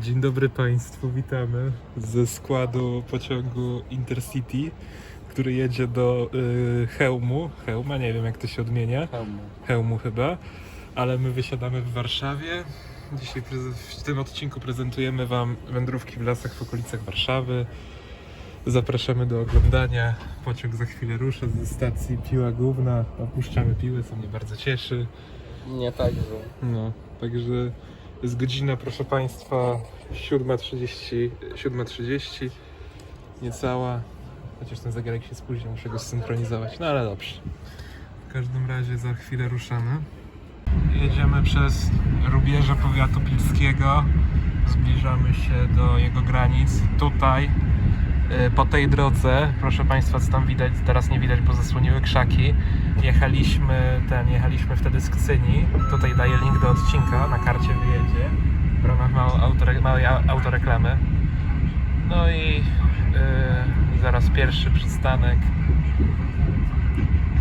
Dzień dobry Państwu, witamy ze składu pociągu Intercity, który jedzie do y, Chełmu. Chełma, nie wiem jak to się odmienia. Chełmu chyba, ale my wysiadamy w Warszawie. Dzisiaj w tym odcinku prezentujemy Wam wędrówki w lasach w okolicach Warszawy. Zapraszamy do oglądania. Pociąg za chwilę rusza ze stacji Piła Główna. Opuszczamy Piłę, co mnie bardzo cieszy. Nie tak, że No, także jest godzina, proszę Państwa, 7.30, 7.30, niecała, chociaż ten zegarek się spóźnił, muszę go zsynchronizować, no ale dobrze. W każdym razie za chwilę ruszamy. Jedziemy przez rubieże powiatu pilskiego, zbliżamy się do jego granic. Tutaj, po tej drodze, proszę Państwa, co tam widać, teraz nie widać, bo zasłoniły krzaki, jechaliśmy ten, jechaliśmy wtedy z Kcyni. Tutaj daję link do odcinka, na karcie wyjedzie w ramach małej, autoreklamy. No i yy, zaraz pierwszy przystanek.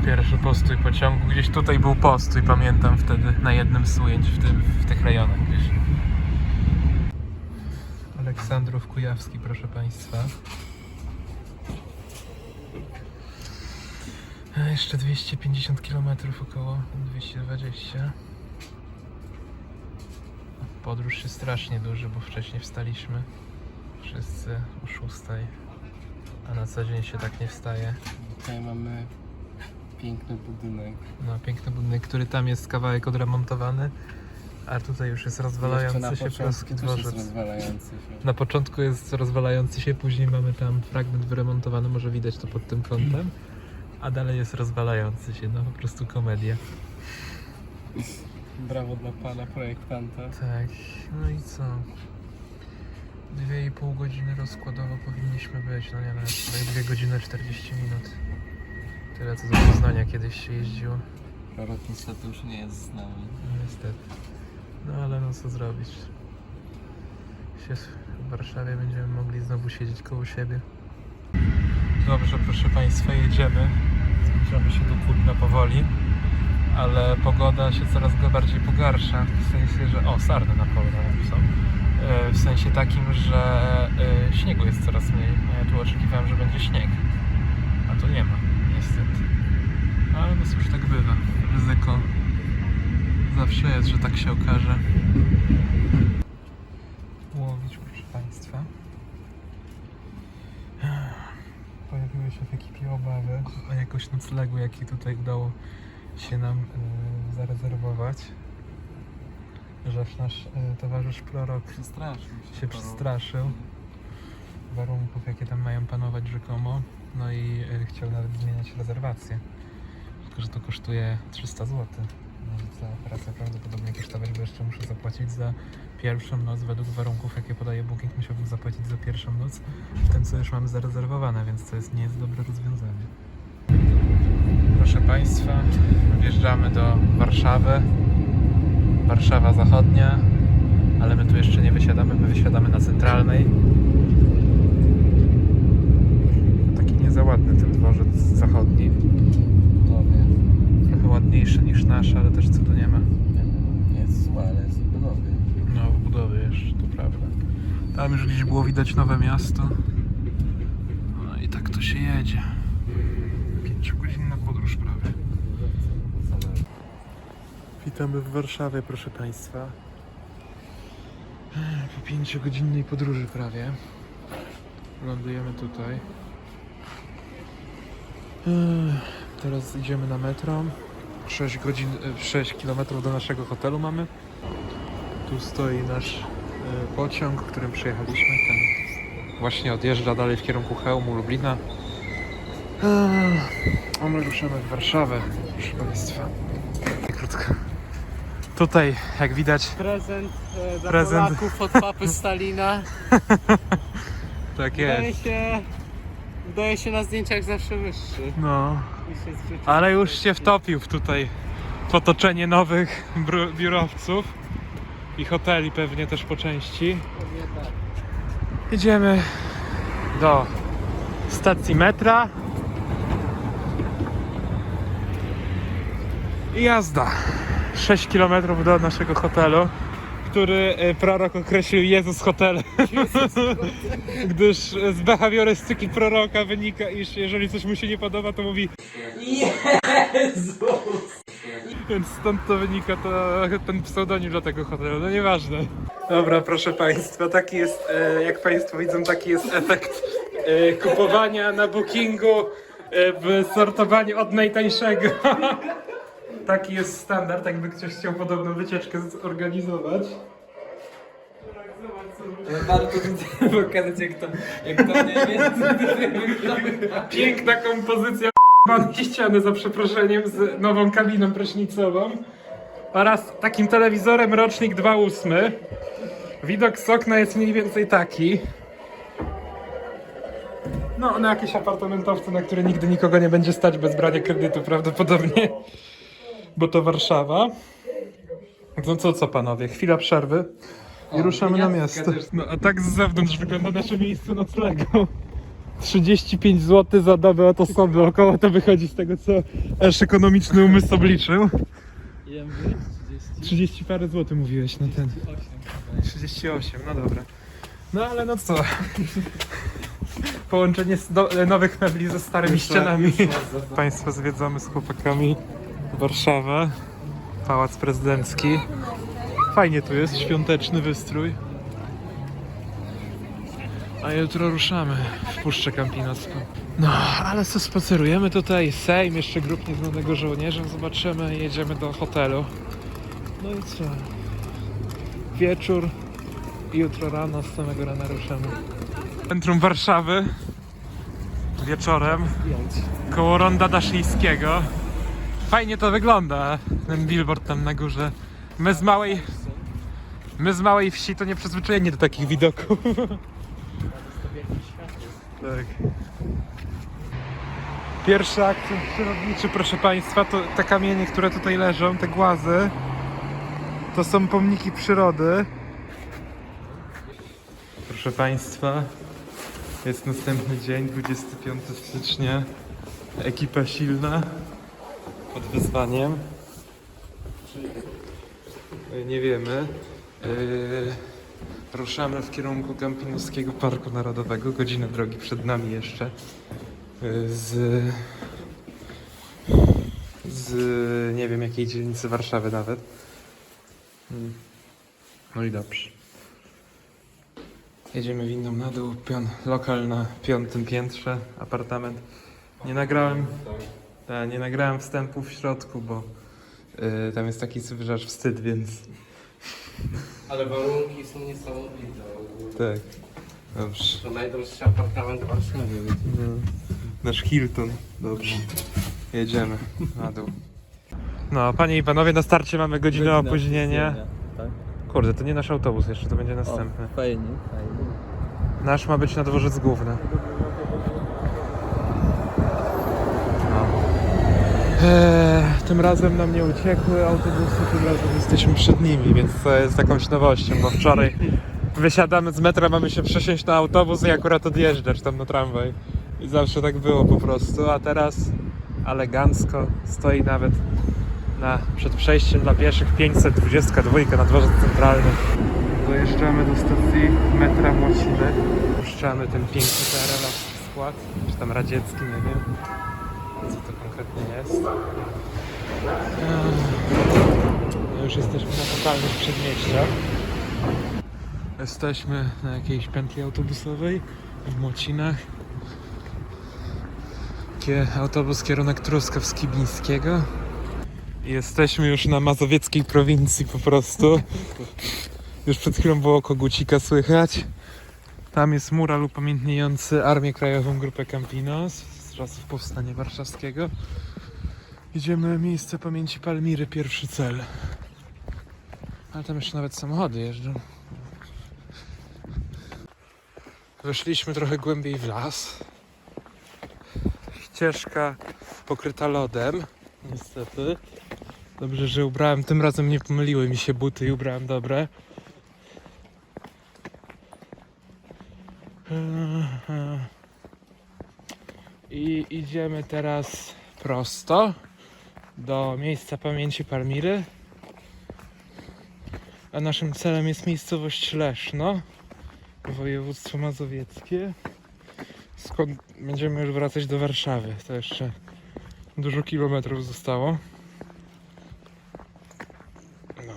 Pierwszy postój pociągu. Gdzieś tutaj był postój, pamiętam wtedy, na jednym z ujęć w, tym, w tych rejonach gdzieś. Aleksandrów Kujawski, proszę Państwa. A jeszcze 250 km około, 220. Podróż się strasznie duży, bo wcześniej wstaliśmy wszyscy o 6, a na co dzień się tak nie wstaje. tutaj mamy piękny budynek. No, piękny budynek, który tam jest kawałek odremontowany, a tutaj już jest rozwalający się polski jest dworzec. rozwalający się. Na początku jest rozwalający się, później mamy tam fragment wyremontowany, może widać to pod tym kątem, a dalej jest rozwalający się, no po prostu komedia. Brawo dla pana projektanta. Tak, no i co? Dwie i pół godziny rozkładowo powinniśmy być, no nie wiem, tak dwie godziny 40 minut. Tyle co do Poznania kiedyś się jeździło, Prorok niestety już nie jest z nami. no niestety. No ale no co zrobić? Się w Warszawie będziemy mogli znowu siedzieć koło siebie. Dobrze, proszę Państwa, jedziemy. Zbliżamy się do Kutna powoli, ale pogoda się coraz bardziej pogarsza. W sensie, że. O, sarny na nawet są. E, W sensie takim, że e, śniegu jest coraz mniej. Ja tu oczekiwałem, że będzie śnieg, a tu nie ma, niestety. Ale no cóż, tak bywa. Ryzyko zawsze jest, że tak się okaże. Łowić, proszę Państwa. Pojawiły się w ekipie obawy o jakość noclegu, jaki tutaj udało się nam e, zarezerwować. Że nasz e, towarzysz prorok Przestraszył się prorok. przestraszył warunków, jakie tam mają panować rzekomo. No i e, chciał nawet zmieniać rezerwację. Tylko, że to kosztuje 300 zł. No za operację prawdopodobnie kosztować, bo jeszcze muszę zapłacić za pierwszą noc według warunków, jakie podaje Booking. Musiałbym zapłacić za pierwszą noc w tym, co już mamy zarezerwowane, więc to jest, nie jest dobre rozwiązanie. Proszę Państwa, wjeżdżamy do Warszawy. Warszawa Zachodnia, ale my tu jeszcze nie wysiadamy, my wysiadamy na centralnej. Taki nie za ładny ten dworzec zachodni. Budowie. Trochę ładniejszy niż nasz, ale też cudu nie ma. Nie jest zła, ale jest w budowie. No, w budowie jeszcze, to prawda. Tam już gdzieś było widać nowe miasto. No i tak to się jedzie. Pięciogodzinna podróż prawie. Witamy w Warszawie, proszę Państwa. Po pięciogodzinnej podróży prawie. Lądujemy tutaj. Teraz idziemy na metro. 6 godzin, e, 6 km do naszego hotelu mamy. Tu stoi nasz e, pociąg, którym przyjechaliśmy. Ten właśnie odjeżdża dalej w kierunku Chełmu, Lublina. Ech, A my ruszamy w Warszawę, proszę Państwa. Krótko. Tutaj, jak widać, Prezent e, dla Prezent. Polaków od papy Stalina. tak Wydaje jest. się, wydaje się na zdjęciach zawsze wyższy. No, ale już się wtopił w tutaj w otoczenie nowych bru- biurowców i hoteli pewnie też po części. Pewnie tak. Do stacji metra. I jazda. 6 km do naszego hotelu. który e, prorok określił Jezus hotel. Gdyż z behawiorystyki proroka wynika, iż jeżeli coś mu się nie podoba, to mówi Jezus! Więc stąd to wynika to, ten pseudonim dla tego hotelu, no nieważne. Dobra, proszę Państwa, taki jest, e, jak Państwo widzą, taki jest efekt e, kupowania na bookingu e, w sortowaniu od najtańszego. Taki jest standard, jakby ktoś chciał podobną wycieczkę zorganizować. Ale warto tutaj pokazać jak to, jak to tutaj wygląda. Piękna kompozycja p***anej ściany za przeproszeniem z nową kabiną prysznicową oraz takim telewizorem rocznik 2.8. Widok z okna jest mniej więcej taki. No, na jakieś apartamentowce, na które nigdy nikogo nie będzie stać bez brania kredytu prawdopodobnie, bo to Warszawa. No co, co panowie, chwila przerwy i ruszamy na miasto. No, a tak z zewnątrz wygląda nasze miejsce noclegu. 35 zł za dobę od osoby, około to wychodzi z tego, co aż ekonomiczny umysł obliczył. Ile mówiłeś? 30? 30 parę złotych mówiłeś na ten. 38, no dobra. No ale no co? Połączenie z do, nowych mebli ze starymi ścianami. Państwo zwiedzamy z chłopakami Warszawę, Pałac Prezydencki. Fajnie tu jest, świąteczny wystrój. A jutro ruszamy w Puszczę Kampinoską. No, ale co spacerujemy tutaj, Sejm, jeszcze grup nieznanego żołnierza zobaczymy jedziemy do hotelu. No i co? Wieczór i jutro rano, z samego rana ruszamy. Centrum Warszawy. Wieczorem. Koło Ronda Daszyńskiego. Fajnie to wygląda, ten billboard tam na górze. My z małej... My z małej wsi to nie przyzwyczajeni do takich widoków. Tak. Pierwszy akcent przyrodniczy, proszę Państwa, to te kamienie, które tutaj leżą, te głazy, to są pomniki przyrody. Proszę Państwa, jest następny dzień, 25 stycznia. Ekipa silna, pod wyzwaniem. Yy, Nie wiemy. Yy, ruszamy w kierunku Kampinoskiego Parku Narodowego. Godzinę drogi przed nami jeszcze. Yy, z, z nie wiem jakiej dzielnicy Warszawy nawet. Mm. No i dobrze. Jedziemy windą na dół, pion, lokal na piątym piętrze, apartament. Nie nagrałem, ta, nie nagrałem wstępu w środku, bo y, tam jest taki aż wstyd, więc Ale warunki są niesamowite. tak. Dobrze. To najdroższy apartament w Warszawie. No. Nasz Hilton. Dobrze. Jedziemy na dół. No, panie i panowie, na starcie mamy godzinę opóźnienia. Tak? Kurde, to nie nasz autobus jeszcze, to będzie następny. O, fajnie, fajnie. Nasz ma być na dworzec główny. No. Eee, tym razem nam nie uciekły autobusy, tym razem jesteśmy przed nimi, więc to jest jakąś nowością, bo wczoraj wysiadamy z metra, mamy się przesiąść na autobus i akurat odjeżdżać tam na tramwaj. I zawsze tak było po prostu, a teraz elegancko stoi nawet na, przed przejściem dla pieszych 522 na dworze centralnym. Dojeżdżamy do stacji metra Młociny. Puszczamy ten piękny PRL-owski skład, czy tam radziecki, nie wiem konkretnie jest. Ech, No już jesteśmy na totalnych przedmieściach. Jesteśmy na jakiejś pętli autobusowej w Młocinach. Kie- Autobus kierunek Truskawski-Bińskiego. Jesteśmy już na mazowieckiej prowincji po prostu. Już przed chwilą było kogucika słychać. Tam jest mural upamiętniający Armię Krajową Grupę Campinos czasów Powstania Warszawskiego. Idziemy miejsce pamięci Palmiry, pierwszy cel. Ale tam jeszcze nawet samochody jeżdżą. Weszliśmy trochę głębiej w las. Ścieżka pokryta lodem, niestety. Dobrze, że ubrałem, tym razem nie pomyliły mi się buty i ubrałem dobre. I idziemy teraz prosto do miejsca pamięci Palmiry. A naszym celem jest miejscowość Leszno, województwo mazowieckie, skąd będziemy już wracać do Warszawy. To jeszcze dużo kilometrów zostało. No.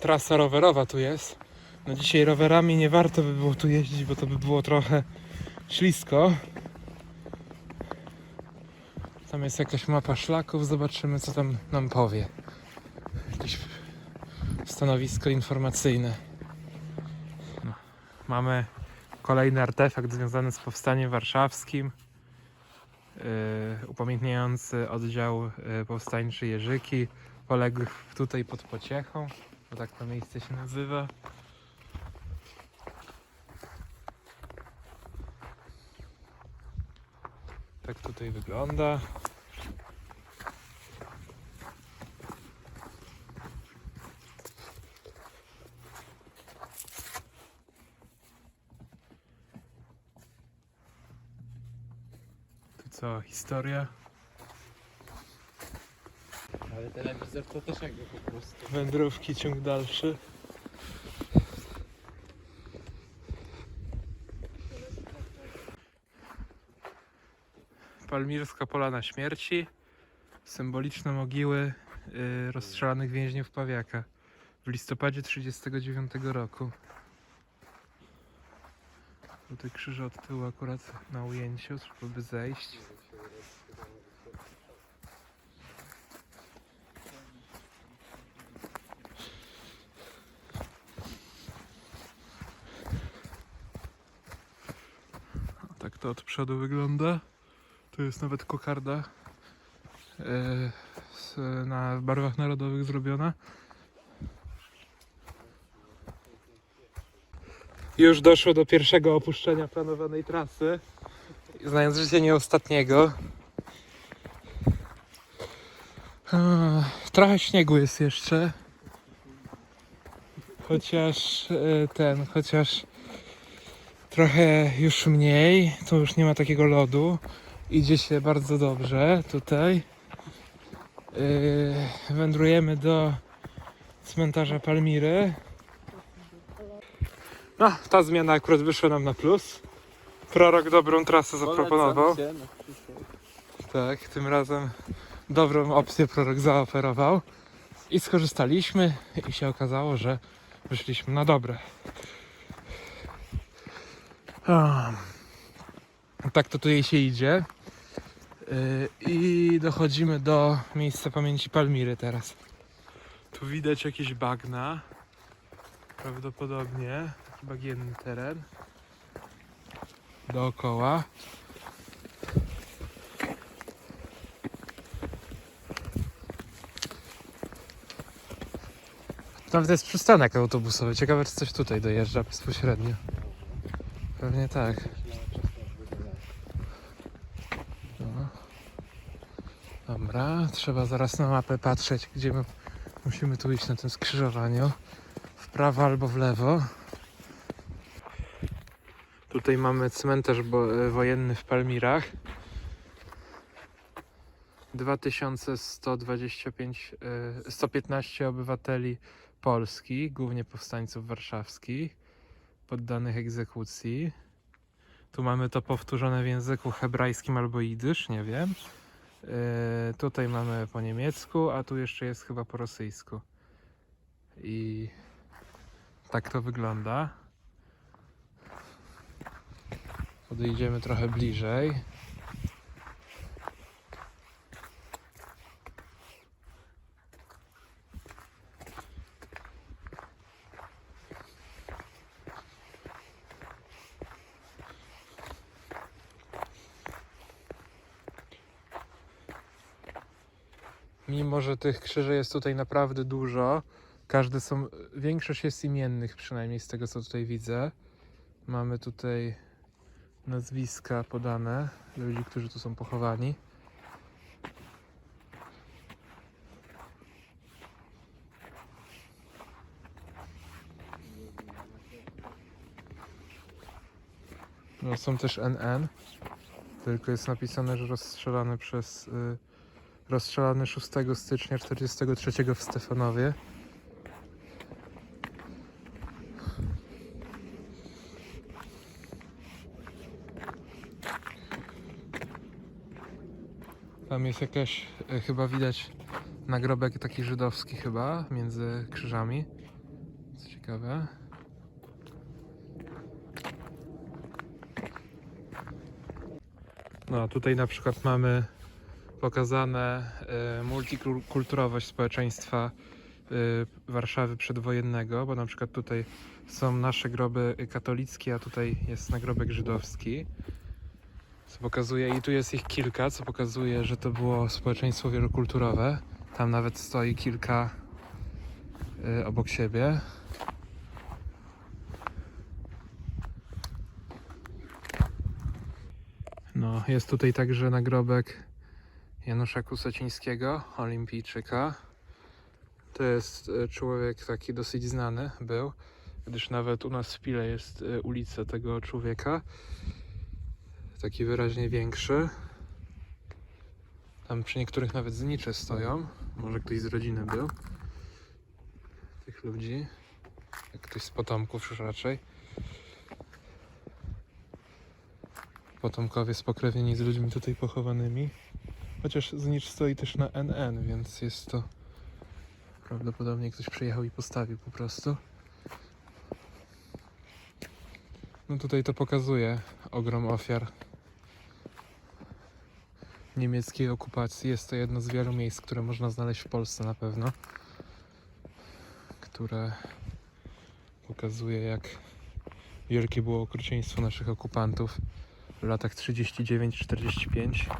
Trasa rowerowa tu jest. No dzisiaj rowerami nie warto by było tu jeździć, bo to by było trochę ślisko. Tam jest jakaś mapa szlaków, zobaczymy co tam nam powie. Jakieś stanowisko informacyjne. No. Mamy kolejny artefakt związany z powstaniem warszawskim. Yy, upamiętniający oddział yy, powstańczy Jerzyki, poległych tutaj pod Pociechą, bo tak to miejsce się nazywa. Tak tutaj wygląda. Tu historia. Ale telewizor to też jakby po prostu. Wędrówki, ciąg dalszy. Palmirska Polana Śmierci. Symboliczne mogiły rozstrzelanych więźniów Pawiaka w listopadzie 1939 roku. Tutaj krzyże od tyłu akurat na ujęciu, trzeba by zejść. Tak to od przodu wygląda. Tu jest nawet kokarda e, na w barwach narodowych zrobiona. Już doszło do pierwszego opuszczenia planowanej trasy. Znając życie nie ostatniego. Trochę śniegu jest jeszcze. Chociaż e, ten, chociaż trochę już mniej, to już nie ma takiego lodu. Idzie się bardzo dobrze tutaj. Yy, wędrujemy do cmentarza Palmiry. No, ta zmiana akurat wyszła nam na plus. Prorok dobrą trasę zaproponował. Przyszłość. Tak, tym razem dobrą opcję prorok zaoferował. I skorzystaliśmy i się okazało, że wyszliśmy na dobre. Tak to tutaj się idzie. Yy, I dochodzimy do miejsca pamięci Palmiry teraz. Tu widać jakieś bagna. Prawdopodobnie taki bagienny teren. Dookoła. To jest przystanek autobusowy. Ciekawe, czy coś tutaj dojeżdża bezpośrednio. Pewnie tak. Dobra, trzeba zaraz na mapę patrzeć, gdzie my musimy tu iść na tym skrzyżowaniu. W prawo albo w lewo. Tutaj mamy cmentarz e, wojenny w Palmirach. 2125, e, 115 obywateli Polski, głównie powstańców warszawskich, poddanych egzekucji. Tu mamy to powtórzone w języku hebrajskim albo jidysz, nie wiem. Yy, tutaj mamy po niemiecku, a tu jeszcze jest chyba po rosyjsku. I tak to wygląda. Podejdziemy trochę bliżej. Mimo, że tych krzyży jest tutaj naprawdę dużo, każdy są, większość jest imiennych przynajmniej z tego co tutaj widzę. Mamy tutaj nazwiska podane ludzi, którzy tu są pochowani. No, są też NN, tylko jest napisane, że rozstrzelane przez y, rozstrzelany 6 stycznia 43 w Stefanowie. Tam jest jakaś, e, chyba widać nagrobek taki żydowski chyba, między krzyżami. Co ciekawe. No, tutaj na przykład mamy pokazane e, multikulturowość społeczeństwa e, Warszawy przedwojennego, bo na przykład tutaj są nasze groby katolickie, a tutaj jest nagrobek żydowski. Co pokazuje, i tu jest ich kilka, co pokazuje, że to było społeczeństwo wielokulturowe. Tam nawet stoi kilka y, obok siebie. No, jest tutaj także nagrobek Janusza Kusocińskiego, olimpijczyka. To jest y, człowiek taki dosyć znany był, gdyż nawet u nas w Pile jest y, ulica tego człowieka taki wyraźnie większy. Tam przy niektórych nawet znicze stoją. Może ktoś z rodziny był. Tych ludzi. Jak ktoś z potomków już raczej. Potomkowie spokrewnieni z ludźmi tutaj pochowanymi. Chociaż znicz stoi też na NN, więc jest to prawdopodobnie ktoś przyjechał i postawił po prostu. No tutaj to pokazuje ogrom ofiar niemieckiej okupacji. Jest to jedno z wielu miejsc, które można znaleźć w Polsce na pewno, które pokazuje jak wielkie było okrucieństwo naszych okupantów w latach 39-45.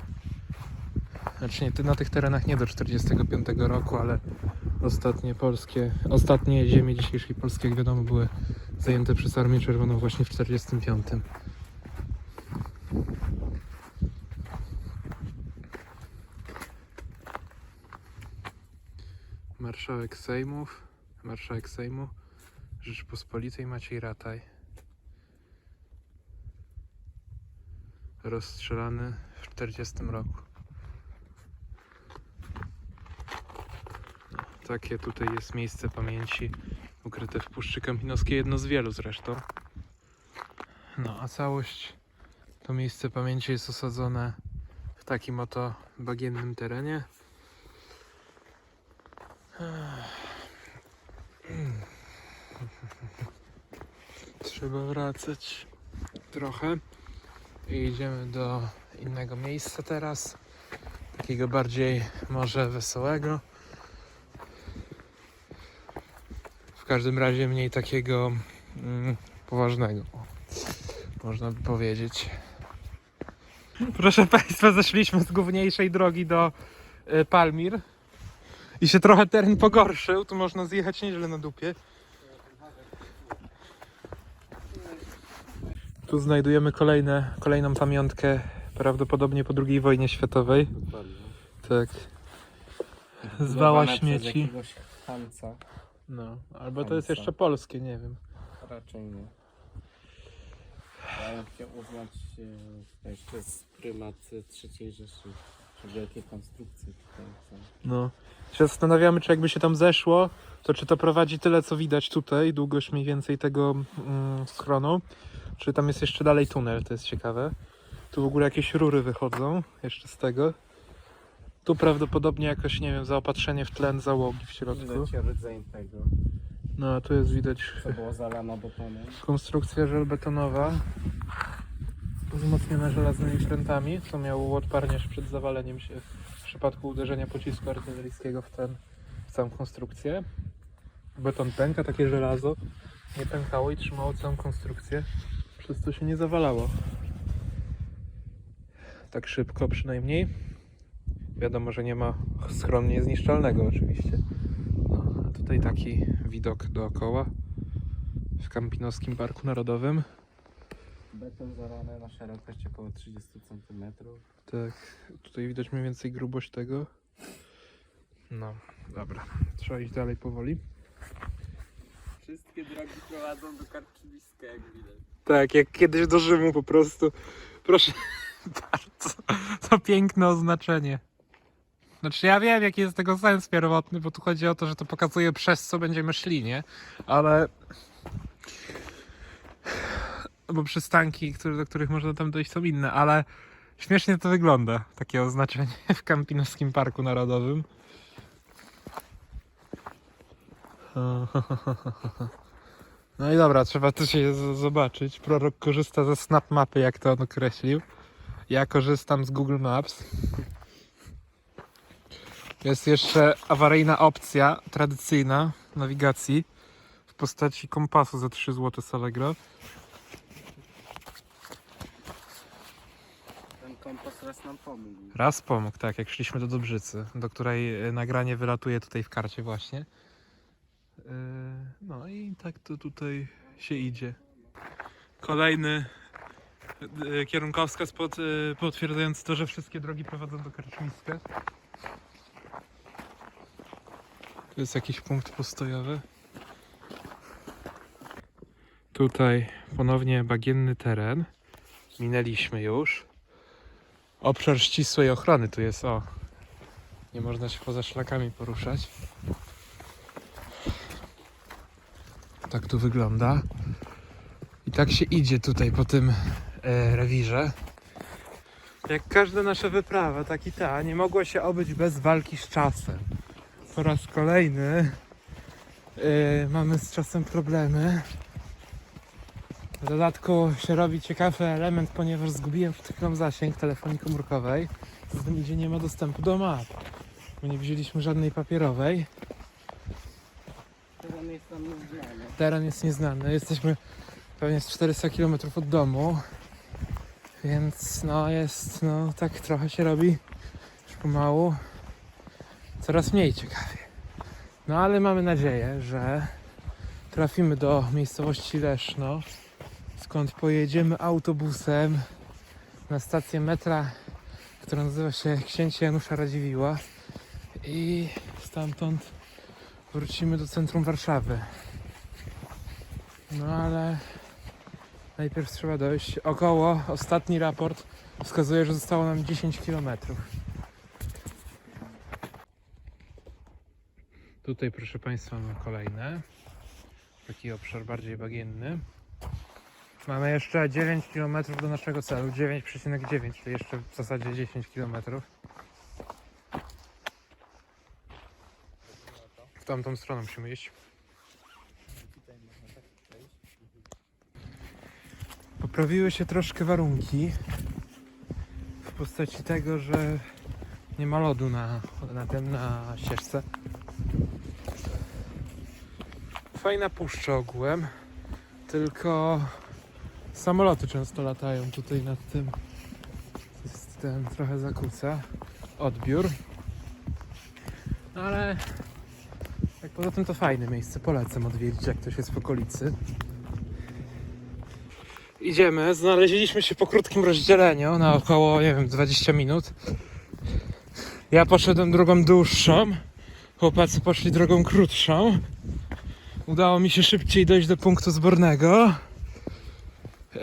Znaczy nie, na tych terenach nie do 45 roku, ale ostatnie polskie, ostatnie ziemie dzisiejszej Polski, jak wiadomo, były zajęte przez Armię Czerwoną właśnie w 45. Marszałek Sejmów, marszałek Sejmu Rzeczypospolitej Maciej Rataj. Rozstrzelany w 40 roku. Takie tutaj jest miejsce pamięci ukryte w Puszczy Kępinowskiej, jedno z wielu zresztą. No, a całość to miejsce pamięci jest osadzone w takim oto bagiennym terenie. Trzeba wracać trochę i idziemy do innego miejsca teraz. Takiego bardziej może wesołego. W każdym razie mniej takiego mm, poważnego. Można by powiedzieć. Proszę Państwa, zeszliśmy z główniejszej drogi do y, Palmir. I się trochę teren pogorszył, tu można zjechać nieźle na dupie. Tu znajdujemy kolejne, kolejną pamiątkę, prawdopodobnie po II wojnie światowej. Dokładnie. Tak. Zwała śmieci. Przez. No, albo to jest Hamsa. jeszcze polskie, nie wiem. Raczej nie. Ja bym chciał uznać e, jeszcze z prymat III Rzeszy. Czy wielkie konstrukcje tutaj są. No. Się zastanawiamy, czy jakby się tam zeszło, to czy to prowadzi tyle, co widać tutaj, długość mniej więcej tego mm, schronu, czy tam jest jeszcze dalej tunel, to jest ciekawe. Tu w ogóle jakieś rury wychodzą jeszcze z tego. Tu prawdopodobnie jakoś, nie wiem, zaopatrzenie w tlen załogi w środku. Widać rdzeń tego, No, a tu jest widać co było zalane betonem. konstrukcja żelbetonowa wzmocniona żelaznymi prętami, co miało uodparniać przed zawaleniem się w przypadku uderzenia pocisku artyleryjskiego w, ten, w całą konstrukcję. Beton pęka, takie żelazo nie pękało i trzymało całą konstrukcję, przez co się nie zawalało. Tak szybko przynajmniej. Wiadomo, że nie ma schronu niezniszczalnego oczywiście. No, a tutaj taki widok dookoła w Kampinoskim Parku Narodowym. Beton zalany na szerokość około 30 cm. Tak, tutaj widać mniej więcej grubość tego. No, dobra. Trzeba iść dalej powoli. Wszystkie drogi prowadzą do Karczyliska, jak widać. Tak, jak kiedyś do Rzymu po prostu. Proszę bardzo. To piękne oznaczenie. Znaczy ja wiem jaki jest tego sens pierwotny, bo tu chodzi o to, że to pokazuje przez co będziemy szli, nie? Ale... Bo przystanki, które, do których można tam dojść są inne, ale Śmiesznie to wygląda, takie oznaczenie w Kampinowskim Parku Narodowym. No i dobra, trzeba to się zobaczyć. Prorok korzysta ze snap mapy, jak to on określił. Ja korzystam z Google Maps. Jest jeszcze awaryjna opcja, tradycyjna nawigacji w postaci kompasu za 3 zł z Allegro. Ten kompas raz nam pomógł. Raz pomógł, tak, jak szliśmy do Dobrzycy, do której e, nagranie wylatuje tutaj w karcie właśnie. Yy, No i tak to tutaj się idzie. Kolejny e, kierunkowskaz pod, e, potwierdzający to, że wszystkie drogi prowadzą do Karczmiska. Tu jest jakiś punkt postojowy. Tutaj ponownie bagienny teren. Minęliśmy już. Obszar ścisłej ochrony tu jest, o. Nie można się poza szlakami poruszać. Tak tu wygląda. I tak się idzie tutaj po tym e, rewirze. Jak każda nasza wyprawa, tak i ta, nie mogła się obyć bez walki z czasem. Po raz kolejny e, mamy z czasem problemy. W dodatku się robi ciekawy element, ponieważ zgubiłem przed chwilą zasięg telefonii komórkowej. Z tym gdzie nie ma dostępu do map. Bo nie wzięliśmy żadnej papierowej. Teren jest nam nieznany. Teren jest nieznany. Jesteśmy pewnie z 400 km od domu. Więc no jest, no tak trochę się robi już pomału. Coraz mniej ciekawie. No ale mamy nadzieję, że trafimy do miejscowości Leszno, skąd pojedziemy autobusem na stację metra, która nazywa się Księcia Janusza Radziwiła i stamtąd wrócimy do centrum Warszawy. No ale najpierw trzeba dojść. Około ostatni raport wskazuje, że zostało nam 10 km. Tutaj proszę Państwa mamy kolejne. Taki obszar bardziej bagienny. Mamy jeszcze 9 km do naszego celu. 9,9, czyli jeszcze w zasadzie 10 km. W tamtą stronę musimy iść. Poprawiły się troszkę warunki w postaci tego, że nie ma lodu na, na tym, na ścieżce. Fajna puszcza ogółem, tylko samoloty często latają tutaj nad tym. Ten trochę zakłóca odbiór. No ale jak poza tym to fajne miejsce, polecam odwiedzić jak ktoś jest w okolicy. Idziemy, znaleźliśmy się po krótkim rozdzieleniu na około, nie wiem, 20 minut. Ja poszedłem drogą dłuższą, chłopacy poszli drogą krótszą. Udało mi się szybciej dojść do punktu zbornego. Yy,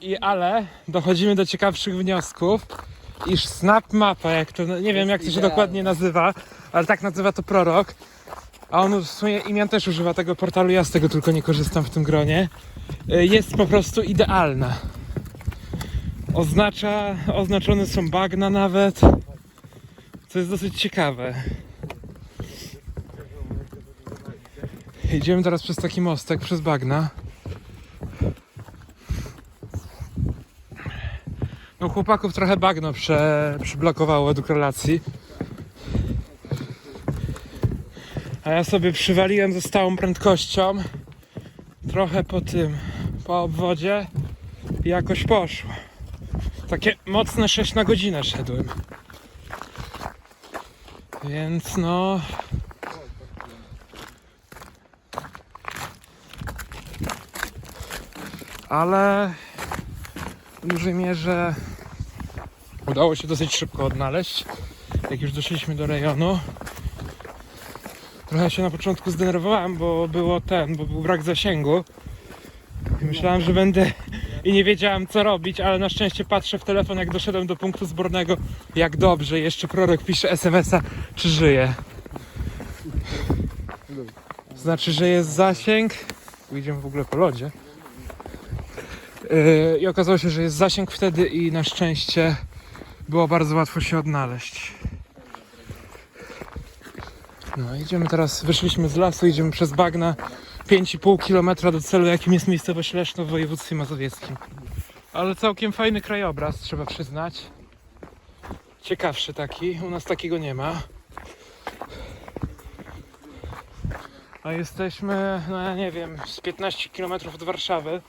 I ale dochodzimy do ciekawszych wniosków, iż Snap Mapa, jak to, nie wiem jak to się dokładnie nazywa, ale tak nazywa to prorok. A on w sumie imian też używa tego portalu, ja z tego tylko nie korzystam w tym gronie. Y, Jest po prostu idealna. Oznacza, oznaczone są bagna nawet, co jest dosyć ciekawe. Idziemy teraz przez taki mostek, przez bagna. No chłopaków trochę bagno prze, przyblokowało do relacji. A ja sobie przywaliłem ze stałą prędkością trochę po tym, po obwodzie i jakoś poszło. Takie mocne 6 na godzinę szedłem. Więc no... Ale w dużej mierze udało się dosyć szybko odnaleźć. Jak już doszliśmy do rejonu, Trochę się na początku zdenerwowałem, bo było ten, bo był brak zasięgu. Myślałem, że będę i nie wiedziałem co robić, ale na szczęście patrzę w telefon jak doszedłem do punktu zbornego. Jak dobrze, jeszcze prorok pisze SMS-a, czy żyje. Znaczy, że jest zasięg. Idziemy w ogóle po lodzie. Yy, I okazało się, że jest zasięg wtedy i na szczęście było bardzo łatwo się odnaleźć. No, idziemy teraz, wyszliśmy z lasu, idziemy przez bagna 5,5 km do celu, jakim jest miejscowość Leszno w województwie mazowieckim. Ale całkiem fajny krajobraz, trzeba przyznać. Ciekawszy taki, u nas takiego nie ma. A jesteśmy, no ja nie wiem, z 15 km od Warszawy,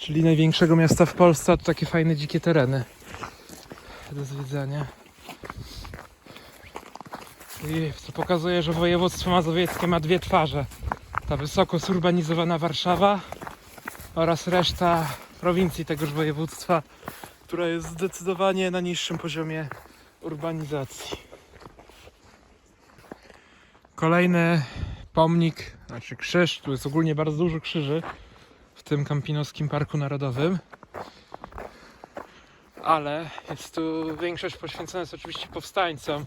czyli największego miasta w Polsce, tu takie fajne dzikie tereny do zwiedzania. I co pokazuje, że województwo mazowieckie ma dwie twarze. Ta wysoko zurbanizowana Warszawa oraz reszta prowincji tegoż województwa, która jest zdecydowanie na niższym poziomie urbanizacji. Kolejny pomnik, znaczy krzyż, tu jest ogólnie bardzo dużo krzyży tym Kampinoskim Parku Narodowym. Ale jest tu większość poświęcona jest oczywiście powstańcom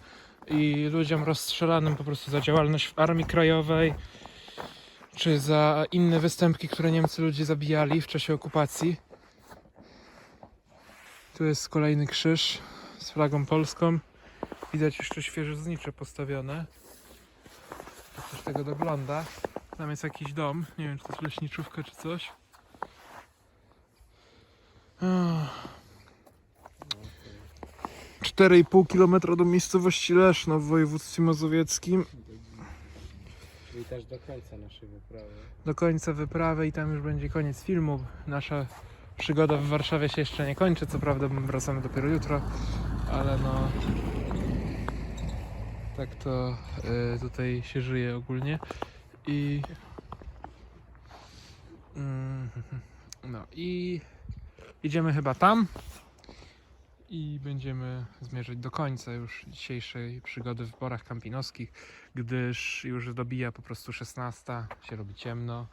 i ludziom rozstrzelanym po prostu za działalność w Armii Krajowej czy za inne występki, które Niemcy ludzi zabijali w czasie okupacji. Tu jest kolejny krzyż z flagą polską. Widać jeszcze świeże znicze postawione. Jak Coś tego dogląda. Tam jest jakiś dom. Nie wiem, czy to jest leśniczówka, czy coś. Ach. 4,5 km do miejscowości Leszno w województwie mazowieckim. I też do końca naszej wyprawy. Do końca wyprawy i tam już będzie koniec filmu. Nasza przygoda w Warszawie się jeszcze nie kończy. Co prawda wracamy dopiero jutro, ale no. Tak to y, tutaj się żyje ogólnie. I. Mm, no i idziemy chyba tam. I będziemy zmierzać do końca już dzisiejszej przygody w Borach Kampinoskich, gdyż już dobija po prostu 16, się robi ciemno.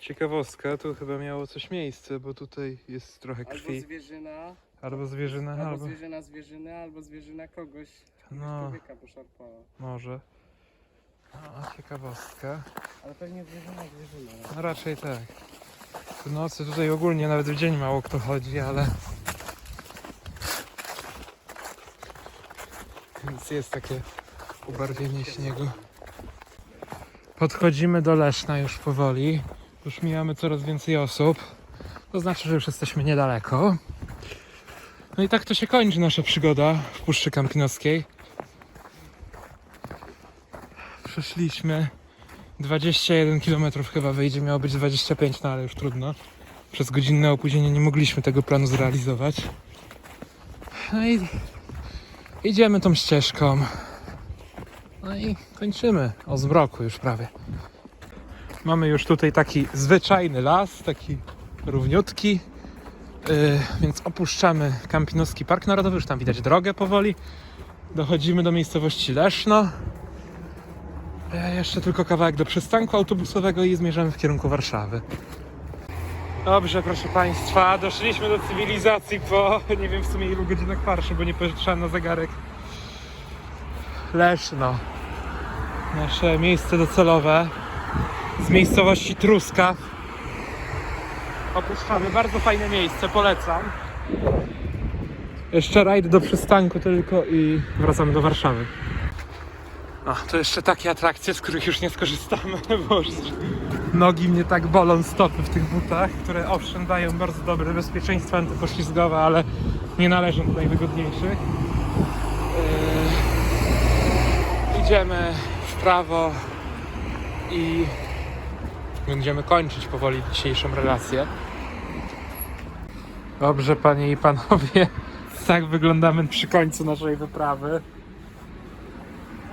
Ciekawostka, tu chyba miało coś miejsce, bo tutaj jest trochę Albo krwi. zwierzyna, Albo zwierzyna, albo albo... zwierzyna zwierzyny, albo zwierzyna kogoś. No, Człowieka poszarpała. może. No, ciekawostka. Ale pewnie zwierzyna zwierzyna. No raczej tak. W nocy tutaj ogólnie nawet w dzień mało kto chodzi, ale... Więc jest takie ubarwienie śniegu. Podchodzimy do Leszna już powoli. Już mijamy coraz więcej osób. To znaczy, że już jesteśmy niedaleko. No i tak to się kończy nasza przygoda w Puszczy Kampinoskiej. Przeszliśmy 21 km chyba wyjdzie, miało być 25, no ale już trudno. Przez godzinne opóźnienie nie mogliśmy tego planu zrealizować. No i idziemy tą ścieżką. No i kończymy o zmroku już prawie. Mamy już tutaj taki zwyczajny las, taki równiutki. Yy, więc opuszczamy Kampinoski Park Narodowy, już tam widać drogę powoli. Dochodzimy do miejscowości Leszno. Jeszcze tylko kawałek do przystanku autobusowego i zmierzamy w kierunku Warszawy. Dobrze, proszę Państwa, doszliśmy do cywilizacji po nie wiem w sumie ilu godzinach marszy, bo nie patrzyłem na zegarek. Leszno. Nasze miejsce docelowe z miejscowości Truska. Opuszczamy, bardzo fajne miejsce, polecam. Jeszcze rajd do przystanku tylko i wracamy do Warszawy. A, to jeszcze takie atrakcje, z których już nie skorzystamy, bo już nogi mnie tak bolą, stopy w tych butach, które owszem dają bardzo dobre bezpieczeństwo antypoślizgowe, ale nie należą do najwygodniejszych. Yy, idziemy w prawo i będziemy kończyć powoli dzisiejszą relację. Dobrze, panie i panowie, tak wyglądamy przy końcu naszej wyprawy.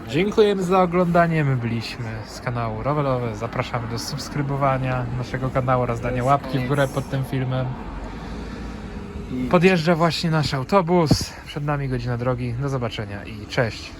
Dziękujemy za oglądanie. My byliśmy z kanału Rowelowe. Zapraszamy do subskrybowania naszego kanału oraz dania łapki w górę pod tym filmem. Podjeżdża właśnie nasz autobus. Przed nami godzina drogi. Do zobaczenia i cześć.